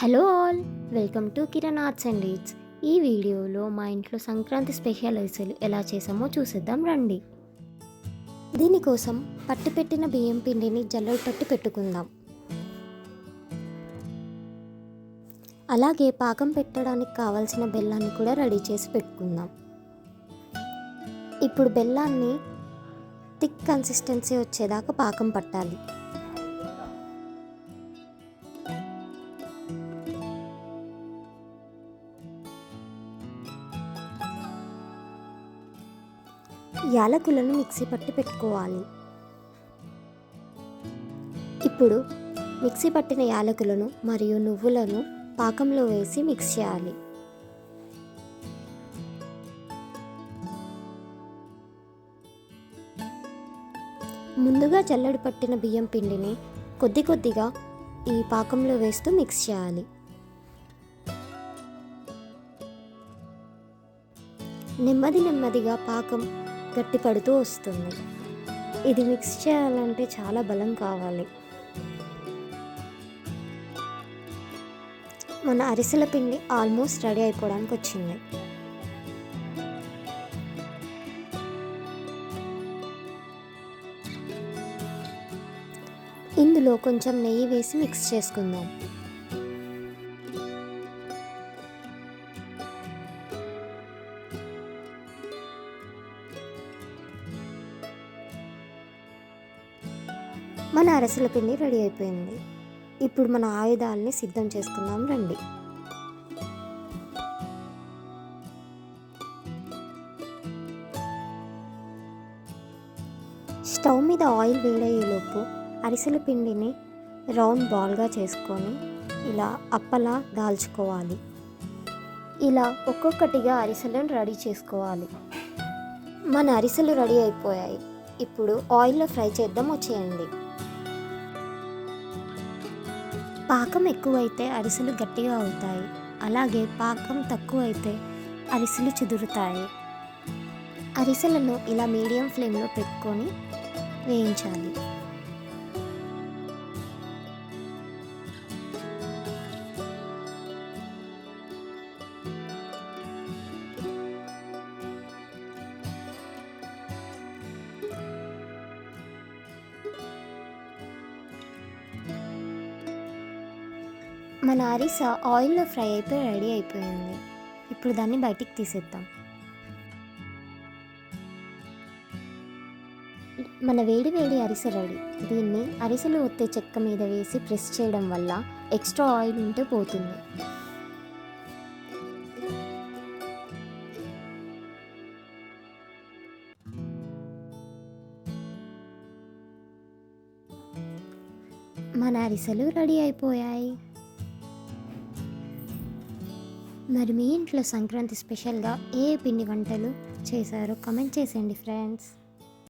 Hello all welcome to Kiran arts and reads. ఈ వీడియోలో మా ఇంట్లో సంక్రాంతి స్పెషల్ అరిసెలు ఎలా చేసామో చూసేద్దాం రండి. దీనికోసం పట్టు పెట్టిన బియ్యం పిండిని జల్లలు పట్టి పెట్టుకుందాం. అలాగే పాకం పెట్టడానికి కావాల్సిన బెల్లాన్ని కూడా రెడీ చేసి పెట్టుకుందాం. ఇప్పుడు బెల్లాన్ని థిక్ కన్సిస్టెన్సీ వచ్చేదాకా పాకం పట్టాలి. యాలకులను మిక్సీ పట్టి పెట్టుకోవాలి. ఇప్పుడు మిక్సీ పట్టిన యాలకులను మరియు నువ్వులను పాకంలో వేసి మిక్స్ చేయాలి. ముందుగా చల్లడి పట్టిన బియ్యం పిండిని కొద్ది కొద్దిగా ఈ పాకంలో వేస్తూ మిక్స్ చేయాలి. నెమ్మది నెమ్మదిగా పాకం గట్టిపడుతూ వస్తుంది. ఇది మిక్స్ చేయాలంటే చాలా బలం కావాలి. మన అరిసెల పిండి ఆల్మోస్ట్ రెడీ అయిపోవడానికి వచ్చింది. ఇందులో కొంచెం నెయ్యి వేసి మిక్స్ చేసుకుందాం. మన అరసల పిండి రెడీ అయిపోయింది. ఇప్పుడు మన ఆయుధాలని సిద్ధం చేసుకుందాం రండి. స్టవ్ మీద ఆయిల్ వేడయ్యేలోపు అరిసెల పిండిని రౌండ్ బాల్గా చేసుకొని ఇలా అప్పలా దాల్చుకోవాలి. ఇలా ఒక్కొక్కటిగా అరిసెలను రెడీ చేసుకోవాలి. మన అరిసెలు రెడీ అయిపోయాయి. ఇప్పుడు ఆయిల్లో ఫ్రై చేద్దాం వచ్చేయండి. పాకం ఎక్కువైతే అరిసెలు గట్టిగా అవుతాయి. అలాగే పాకం తక్కువైతే అరిసెలు చెదురుతాయి. అరిసెలను ఇలా మీడియం ఫ్లేమ్లో పెట్టుకొని వేయించాలి. మన అరిస ఆయిల్లో ఫ్రై అయిపోయి రెడీ అయిపోయింది. ఇప్పుడు దాన్ని బయటికి తీసేద్దాం. మన వేడి వేడి అరిసె రెడీ. దీన్ని అరిసెలు ఒత్తే చెక్క మీద వేసి ప్రెస్ చేయడం వల్ల ఎక్స్ట్రా ఆయిల్ ఉంటే పోతుంది. మన అరిసెలు రెడీ అయిపోయాయి. మరి మీ ఇంట్లో సంక్రాంతి స్పెషల్గా ఏ పిండి వంటలు చేశారో కమెంట్ చేసేయండి ఫ్రెండ్స్